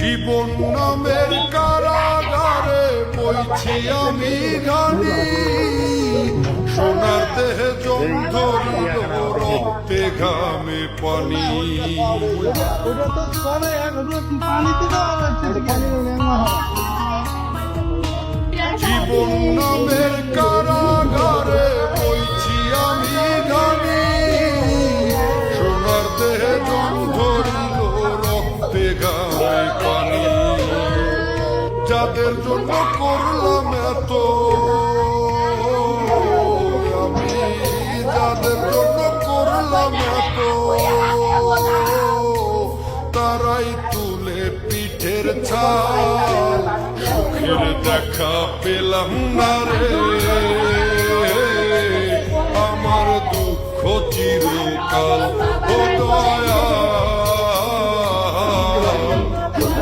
জীবন নামের কারাগারে বইছি আমি গানি সোনার দেহে জং ধরিল রক্তে ঘামে পানি। জীবন ঘামে পানি যাদের জন্য করলাম এত, আমি যাদের জন্য করলাম এত, তারাই তুলে পিঠের ছাল, সুখের দেখা পেলাম না রে। আমার দুঃখ চিরকাল